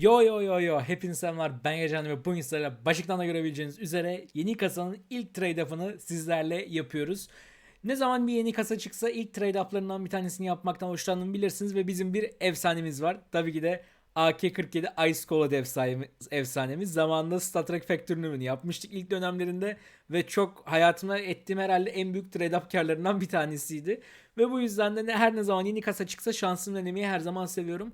Yo yo yo yo hepinize selamlar ben Yacan ve bugün sizlerle başlıktan da görebileceğiniz üzere yeni kasanın ilk trade up'ını sizlerle yapıyoruz. Ne zaman bir yeni kasa çıksa ilk trade up'larından bir tanesini yapmaktan hoşlandığımı bilirsiniz ve bizim bir efsanemiz var. Tabii ki de AK-47 Ice Cold efsane- efsanemiz. Zamanında Star Trek Factory'ni yapmıştık ilk dönemlerinde ve çok hayatımda ettiğim herhalde en büyük trade up karlarından bir tanesiydi. Ve bu yüzden de ne- her ne zaman yeni kasa çıksa şansımı denemeyi her zaman seviyorum.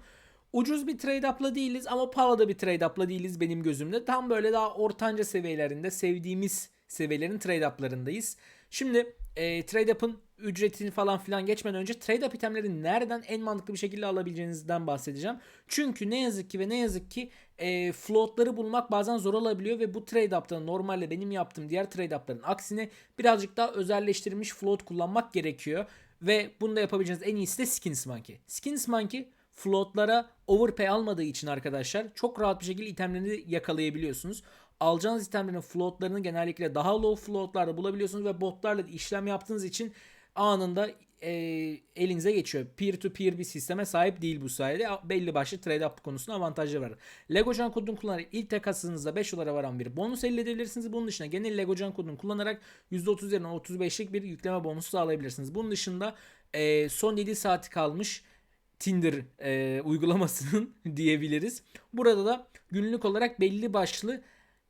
Ucuz bir trade up'la değiliz ama pahalı bir trade up'la değiliz benim gözümde. Tam böyle daha ortanca seviyelerinde sevdiğimiz seviyelerin trade up'larındayız. Şimdi e, trade up'ın ücretini falan filan geçmeden önce trade up itemleri nereden en mantıklı bir şekilde alabileceğinizden bahsedeceğim. Çünkü ne yazık ki ve ne yazık ki e, floatları bulmak bazen zor olabiliyor ve bu trade up'ta normalde benim yaptığım diğer trade up'ların aksine birazcık daha özelleştirilmiş float kullanmak gerekiyor. Ve bunu da yapabileceğiniz en iyisi de Skins Monkey. Skins Monkey floatlara overpay almadığı için arkadaşlar çok rahat bir şekilde itemlerini yakalayabiliyorsunuz. Alacağınız itemlerin floatlarını genellikle daha low floatlarda bulabiliyorsunuz ve botlarla işlem yaptığınız için anında e, elinize geçiyor. Peer to peer bir sisteme sahip değil bu sayede. Belli başlı trade up konusunda avantajları var. Legocan kodunu kullanarak ilk tek kasınızda 5 dolara varan bir bonus elde edebilirsiniz. Bunun dışında genel Legocan kodunu kullanarak %30 yerine 35'lik bir yükleme bonusu sağlayabilirsiniz. Bunun dışında e, son 7 saati kalmış Tinder e, uygulamasının diyebiliriz. Burada da günlük olarak belli başlı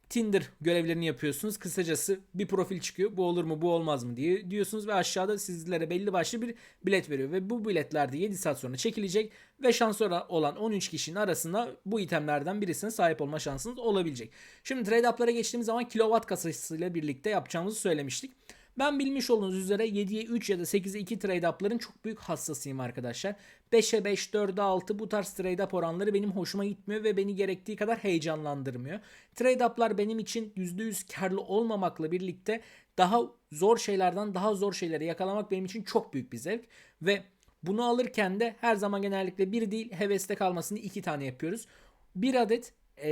Tinder görevlerini yapıyorsunuz. Kısacası bir profil çıkıyor. Bu olur mu bu olmaz mı diye diyorsunuz ve aşağıda sizlere belli başlı bir bilet veriyor. Ve bu biletler de 7 saat sonra çekilecek ve şans olan 13 kişinin arasında bu itemlerden birisine sahip olma şansınız olabilecek. Şimdi trade up'lara geçtiğimiz zaman kilowatt kasasıyla birlikte yapacağımızı söylemiştik. Ben bilmiş olduğunuz üzere 7'ye 3 ya da 8'e 2 trade up'ların çok büyük hassasıyım arkadaşlar. 5'e 5, 4'e 6 bu tarz trade up oranları benim hoşuma gitmiyor ve beni gerektiği kadar heyecanlandırmıyor. Trade up'lar benim için %100 karlı olmamakla birlikte daha zor şeylerden daha zor şeyleri yakalamak benim için çok büyük bir zevk. Ve bunu alırken de her zaman genellikle bir değil heveste kalmasını iki tane yapıyoruz. Bir adet e,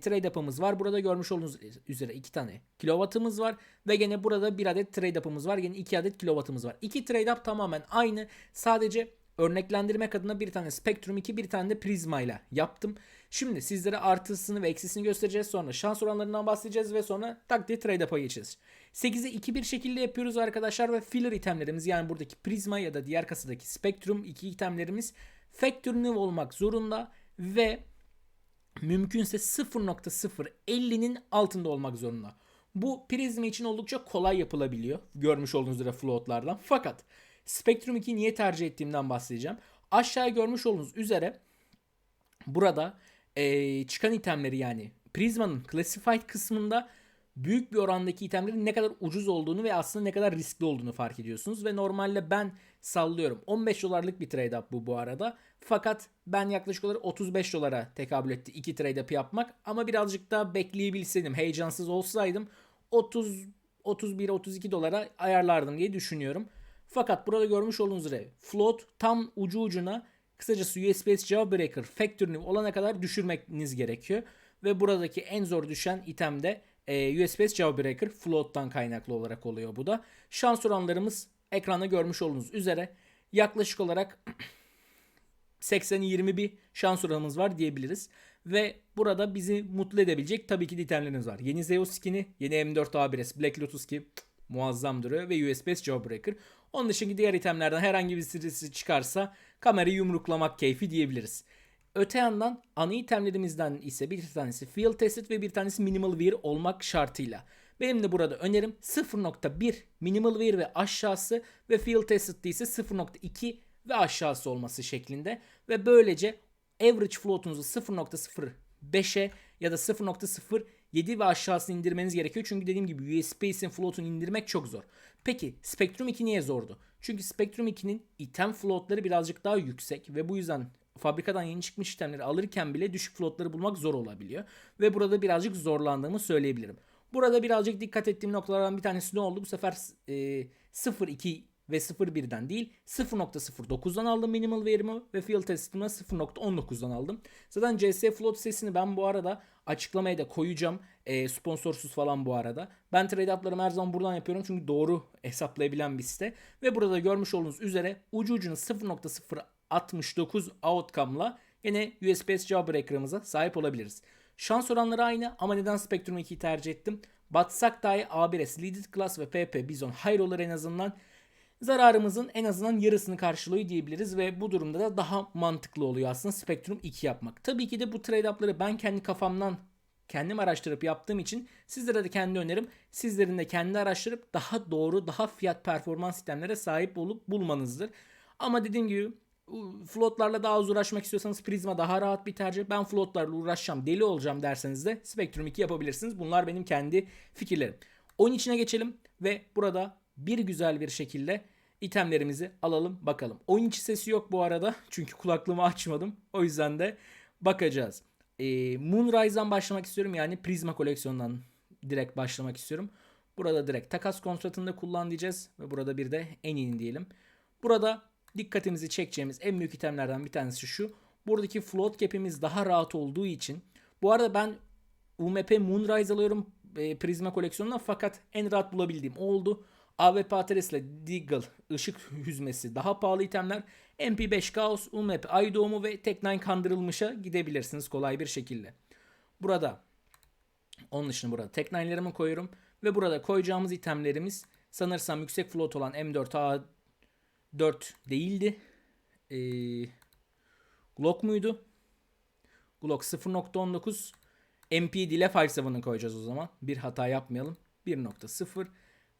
trade up'ımız var. Burada görmüş olduğunuz üzere iki tane kilowattımız var. Ve gene burada bir adet trade up'ımız var. Gene iki adet kilowattımız var. İki trade up tamamen aynı. Sadece örneklendirmek adına bir tane Spectrum 2 bir tane de Prisma ile yaptım. Şimdi sizlere artısını ve eksisini göstereceğiz. Sonra şans oranlarından bahsedeceğiz ve sonra tak diye trade up'a geçeceğiz. 8'e 2 bir şekilde yapıyoruz arkadaşlar ve filler itemlerimiz yani buradaki Prisma ya da diğer kasadaki Spectrum 2 itemlerimiz Factory New olmak zorunda ve mümkünse 0.050'nin altında olmak zorunda. Bu prizma için oldukça kolay yapılabiliyor. Görmüş olduğunuz üzere floatlardan. Fakat Spectrum 2'yi niye tercih ettiğimden bahsedeceğim. Aşağıya görmüş olduğunuz üzere burada ee, çıkan itemleri yani Prisma'nın Classified kısmında büyük bir orandaki itemlerin ne kadar ucuz olduğunu ve aslında ne kadar riskli olduğunu fark ediyorsunuz. Ve normalde ben sallıyorum 15 dolarlık bir trade up bu bu arada. Fakat ben yaklaşık olarak 35 dolara tekabül etti iki trade up yapmak. Ama birazcık daha bekleyebilseydim, heyecansız olsaydım 30 31 32 dolara ayarlardım diye düşünüyorum. Fakat burada görmüş olduğunuz üzere float tam ucu ucuna kısacası USB Jawbreaker Factory olana kadar düşürmeniz gerekiyor. Ve buradaki en zor düşen item de e, USB Jawbreaker float'tan kaynaklı olarak oluyor bu da. Şans oranlarımız ekranda görmüş olduğunuz üzere yaklaşık olarak 80'i 20 bir şans oranımız var diyebiliriz. Ve burada bizi mutlu edebilecek tabii ki itemlerimiz var. Yeni Zeus skin'i, yeni M4 A1S Black Lotus ki muazzam duruyor ve USB Jawbreaker. Onun dışında diğer itemlerden herhangi birisi çıkarsa kamerayı yumruklamak keyfi diyebiliriz. Öte yandan ana itemlerimizden ise bir tanesi Field Tested ve bir tanesi Minimal Wear olmak şartıyla. Benim de burada önerim 0.1 Minimal Wear ve aşağısı ve Field Tested ise 0.2 ve aşağısı olması şeklinde. Ve böylece average float'unuzu 0.05'e ya da 0.07 ve aşağısını indirmeniz gerekiyor. Çünkü dediğim gibi USP'sin float'unu indirmek çok zor. Peki Spectrum 2 niye zordu? Çünkü Spectrum 2'nin item floatları birazcık daha yüksek ve bu yüzden fabrikadan yeni çıkmış itemleri alırken bile düşük floatları bulmak zor olabiliyor. Ve burada birazcık zorlandığımı söyleyebilirim. Burada birazcık dikkat ettiğim noktalardan bir tanesi ne oldu? Bu sefer e, 0.2 ve 0.1'den değil 0.09'dan aldım minimal verimi ve field testimi 0.19'dan aldım. Zaten CS Float sesini ben bu arada açıklamaya da koyacağım. E, sponsorsuz falan bu arada. Ben trade up'larımı her zaman buradan yapıyorum çünkü doğru hesaplayabilen bir site. Ve burada görmüş olduğunuz üzere ucu ucuna 0.069 outcome'la yine USPS Jawbreaker'ımıza sahip olabiliriz. Şans oranları aynı ama neden Spectrum 2'yi tercih ettim? Batsak dahi A1S Leaded Class ve PP Bizon Hayrolar en azından zararımızın en azından yarısını karşılıyor diyebiliriz ve bu durumda da daha mantıklı oluyor aslında Spectrum 2 yapmak. Tabii ki de bu trade-up'ları ben kendi kafamdan kendim araştırıp yaptığım için sizlere de kendi önerim sizlerin de kendi araştırıp daha doğru daha fiyat performans sistemlere sahip olup bulmanızdır. Ama dediğim gibi floatlarla daha az uğraşmak istiyorsanız Prisma daha rahat bir tercih. Ben floatlarla uğraşacağım deli olacağım derseniz de Spectrum 2 yapabilirsiniz. Bunlar benim kendi fikirlerim. Oyun içine geçelim ve burada bir güzel bir şekilde itemlerimizi alalım bakalım. Oyun içi sesi yok bu arada çünkü kulaklığımı açmadım. O yüzden de bakacağız. Ee, Moonrise'dan başlamak istiyorum yani Prisma koleksiyonundan direkt başlamak istiyorum. Burada direkt takas kontratında kullan diyeceğiz ve burada bir de en iyi diyelim. Burada dikkatimizi çekeceğimiz en büyük itemlerden bir tanesi şu. Buradaki float cap'imiz daha rahat olduğu için. Bu arada ben UMP Moonrise alıyorum e, Prisma koleksiyonundan fakat en rahat bulabildiğim oldu. AWP Ateres ile Deagle ışık hüzmesi daha pahalı itemler. MP5 Chaos, UMP Ay Doğumu ve Tek9 kandırılmışa gidebilirsiniz kolay bir şekilde. Burada onun dışında burada Tek9'lerimi koyuyorum. Ve burada koyacağımız itemlerimiz sanırsam yüksek float olan M4A4 değildi. Ee, Glock muydu? Glock 0.19 MPD ile 5.7'ı koyacağız o zaman. Bir hata yapmayalım. 1.0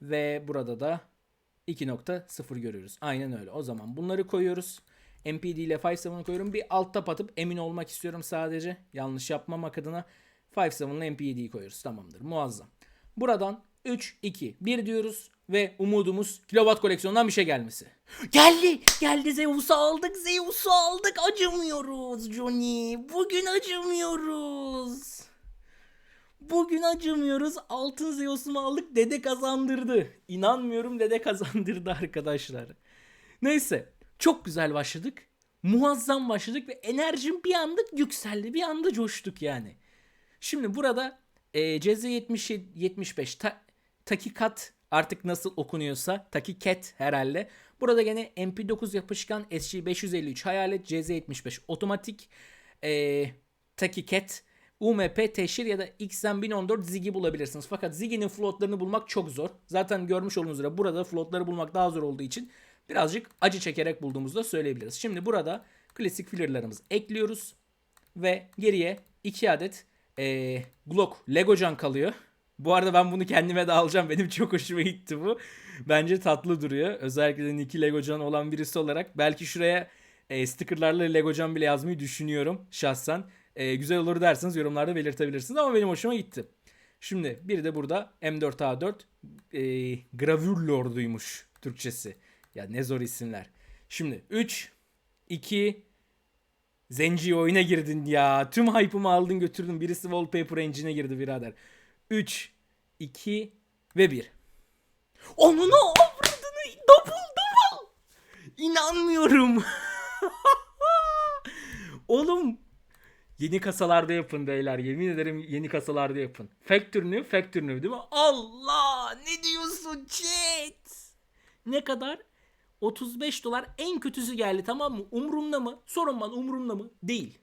ve burada da 2.0 görüyoruz. Aynen öyle. O zaman bunları koyuyoruz. MPD ile 5.7'ı koyuyorum. Bir alt tap atıp emin olmak istiyorum sadece. Yanlış yapmamak adına 5.7 ile MPD'yi koyuyoruz. Tamamdır. Muazzam. Buradan 3, 2, 1 diyoruz ve umudumuz kilowatt koleksiyondan bir şey gelmesi. Geldi. Geldi Zeus'u aldık. Zeus'u aldık. Acımıyoruz Johnny. Bugün acımıyoruz. Bugün acımıyoruz. Altın Zeus'umu aldık. Dede kazandırdı. İnanmıyorum dede kazandırdı arkadaşlar. Neyse. Çok güzel başladık. Muazzam başladık ve enerjim bir anda yükseldi. Bir anda coştuk yani. Şimdi burada e, CZ70 75 ta, takikat artık nasıl okunuyorsa takiket herhalde. Burada gene MP9 yapışkan SG553 hayalet CZ75 otomatik e, takiket UMP, Teşhir ya da XM1014 Ziggy bulabilirsiniz. Fakat Ziggy'nin floatlarını bulmak çok zor. Zaten görmüş olduğunuz üzere burada floatları bulmak daha zor olduğu için birazcık acı çekerek bulduğumuzda söyleyebiliriz. Şimdi burada klasik fillerlarımızı ekliyoruz. Ve geriye 2 adet ee, Glock Legocan kalıyor. Bu arada ben bunu kendime de alacağım. Benim çok hoşuma gitti bu. Bence tatlı duruyor. Özellikle de Nicky Legocan olan birisi olarak. Belki şuraya e, stickerlarla Legocan bile yazmayı düşünüyorum şahsen. E, güzel olur derseniz yorumlarda belirtebilirsiniz ama benim hoşuma gitti. Şimdi bir de burada M4A4 e, Gravür Lord'uymuş Türkçesi. Ya ne zor isimler. Şimdi 3, 2, Zenci oyuna girdin ya. Tüm hype'ımı aldın götürdün. Birisi Wallpaper Engine'e girdi birader. 3, 2 ve 1. Onu avradını double double. İnanmıyorum. Oğlum Yeni kasalarda yapın beyler. Yemin ederim yeni kasalarda yapın. Factory new değil mi? Allah! Ne diyorsun chat? Ne kadar? 35 dolar en kötüsü geldi tamam mı? Umrumda mı? Sorun bana umrumda mı? Değil.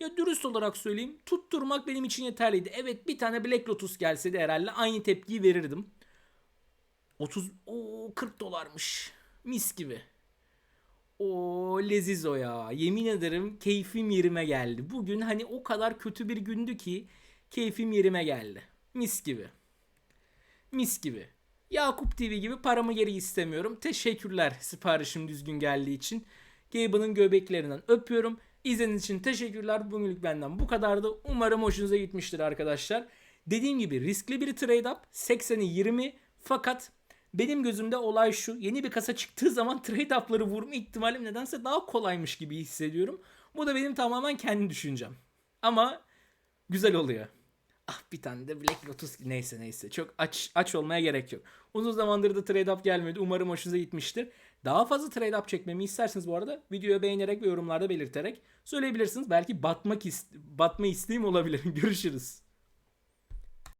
Ya dürüst olarak söyleyeyim. Tutturmak benim için yeterliydi. Evet bir tane Black Lotus gelseydi herhalde aynı tepkiyi verirdim. 30 o 40 dolarmış. Mis gibi. O leziz o ya. Yemin ederim keyfim yerime geldi. Bugün hani o kadar kötü bir gündü ki keyfim yerime geldi. Mis gibi. Mis gibi. Yakup TV gibi paramı geri istemiyorum. Teşekkürler siparişim düzgün geldiği için. Gabe'ın göbeklerinden öpüyorum. İzlediğiniz için teşekkürler. Bugünlük benden bu kadardı. Umarım hoşunuza gitmiştir arkadaşlar. Dediğim gibi riskli bir trade up. 80'i 20 fakat benim gözümde olay şu. Yeni bir kasa çıktığı zaman trade up'ları vurma ihtimalim nedense daha kolaymış gibi hissediyorum. Bu da benim tamamen kendi düşüncem. Ama güzel oluyor. Ah bir tane de Black Lotus neyse neyse çok aç aç olmaya gerek yok. Uzun zamandır da trade up gelmedi. Umarım hoşunuza gitmiştir. Daha fazla trade up çekmemi isterseniz bu arada videoyu beğenerek ve yorumlarda belirterek söyleyebilirsiniz. Belki batmak ist batma isteğim olabilir. Görüşürüz.